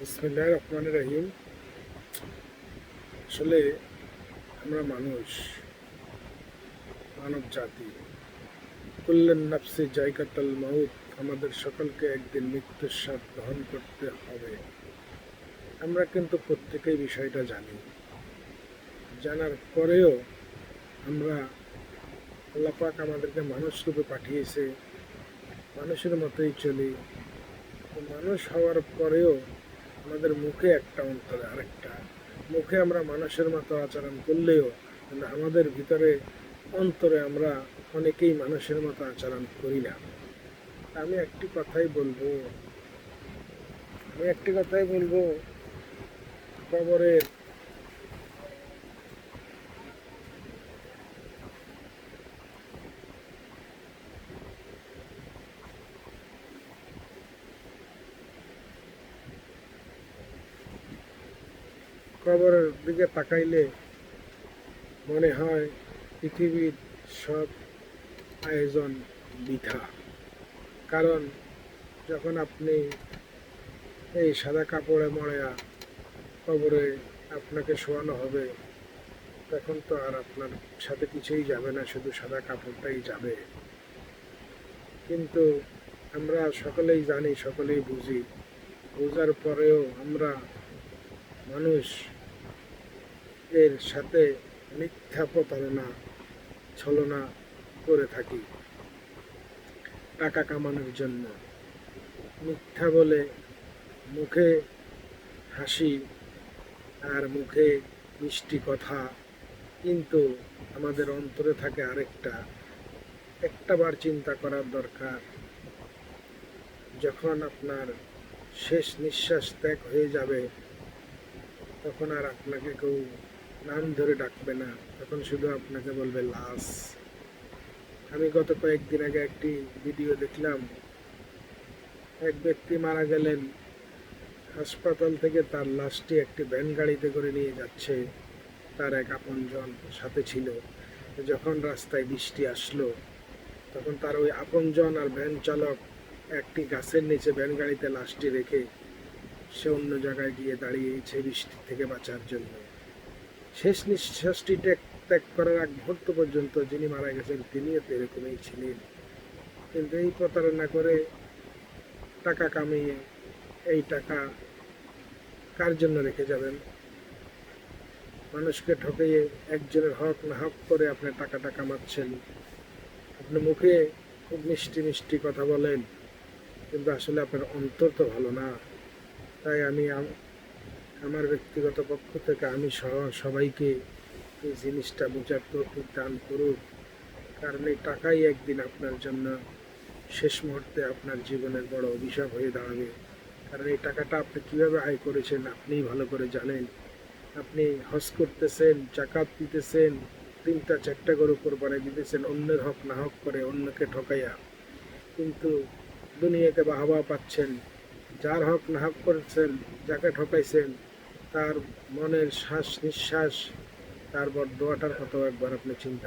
বিসমিল্লাহ রহমান রহিম। আসলে আমরা মানুষ, মানব জাতি। কুল্লেন নাফসি জায়গাতাল মাউত, আমাদের সকলকে একদিন মৃত্যুর স্বাদ গ্রহণ করতে হবে। আমরা কিন্তু প্রত্যেকেই বিষয়টা জানি। জানার পরেও আমরা আল্লাপাক আমাদেরকে মানুষ রূপে পাঠিয়েছে, মানুষের মতোই চলি। মানুষ হওয়ার পরেও আমাদের মুখে একটা অন্তরে আরেকটা। মুখে আমরা মানুষের মতো আচরণ করলেও আমাদের ভিতরে অন্তরে আমরা অনেকেই মানুষের মতো আচরণ করি না। আমি একটি কথাই বলব। আমি একটি কথাই বলব। কবরের কবরের দিকে তাকাইলে মনে হয় পৃথিবীর সব আয়োজন বৃথা। কারণ যখন আপনি এই সাদা কাপড়ে মড়েয়া কবরে আপনাকে শোয়ানো হবে, তখন তো আর আপনার সাথে কিছুই যাবে না, শুধু সাদা কাপড়টাই যাবে। কিন্তু আমরা সকলেই জানি, সকলেই বুঝি, বোঝার পরেও আমরা মানুষ এর সাথে মিথ্যা প্রতারণা, ছলনা করে থাকি। টাকা কামানোর জন্য। মিথ্যা বলে মুখে হাসি আর মুখে মিষ্টি কথা, কিন্তু আমাদের অন্তরে থাকে আরেকটা। একটা বার চিন্তা করার দরকার। যখন আপনার শেষ নিঃশ্বাস ত্যাগ হয়ে যাবে, তখন আর আপনাকে কেউ নাম ধরে ডাকবে না। তখন শুধু আপনাকে বলবে লাশ আমি গত কয়েকদিন আগে একটি ভিডিও দেখলাম। এক ব্যক্তি মারা গেলেন। হাসপাতাল থেকে তার লাশটি একটি ভ্যান গাড়িতে করে নিয়ে যাচ্ছে। তার এক আপনজন সাথে ছিল। যখন রাস্তায় বৃষ্টি আসলো, তখন তার ওই আপনজন আর ভ্যান চালক একটি গাছের নিচে ভ্যান গাড়িতে লাশটি রেখে সে অন্য জায়গায় গিয়ে দাঁড়িয়েছে বৃষ্টি থেকে বাঁচার জন্য। শেষ নিঃশ্বাসটি ত্যাগ ত্যাগ করার এক মুহূর্ত পর্যন্ত যিনি মারা গেছেন তিনিও তো এরকমই ছিলেন। কিন্তু এই প্রতারণা করে টাকা কামিয়ে এই টাকা কার জন্য রেখে যাবেন? মানুষকে ঠকিয়ে একজনের হক না হক করে আপনি টাকাটা কামাচ্ছেন। আপনি মুখে খুব মিষ্টি মিষ্টি কথা বলেন, কিন্তু আসলে আপনার অন্তর তো ভালো না। তাই আমি আম- আমার ব্যক্তিগত পক্ষ থেকে আমি সবাইকে এই জিনিসটা বোঝার তৌফিক দান করুক। কারণ এই টাকাই একদিন আপনার জন্য শেষ মুহূর্তে আপনার জীবনের বড় অভিশাপ হয়ে দাঁড়াবে। কারণ এই টাকাটা আপনি কীভাবে আয় করেছেন আপনিই ভালো করে জানেন। আপনি হজ করতেছেন, জাকাত দিতেছেন, তিনটা চারটা গরু কোরবানি দিতেছেন, অন্যের হক না হক করে অন্যকে ঠকাইয়া। কিন্তু দুনিয়াতে বাহবা পাচ্ছেন যার হক না হক করেছেন, যাকে ঠকাইছেন, তার মনের শ্বাস নিঃশ্বাস তারপর দোয়াটার কত একবার আপনি চিন্তা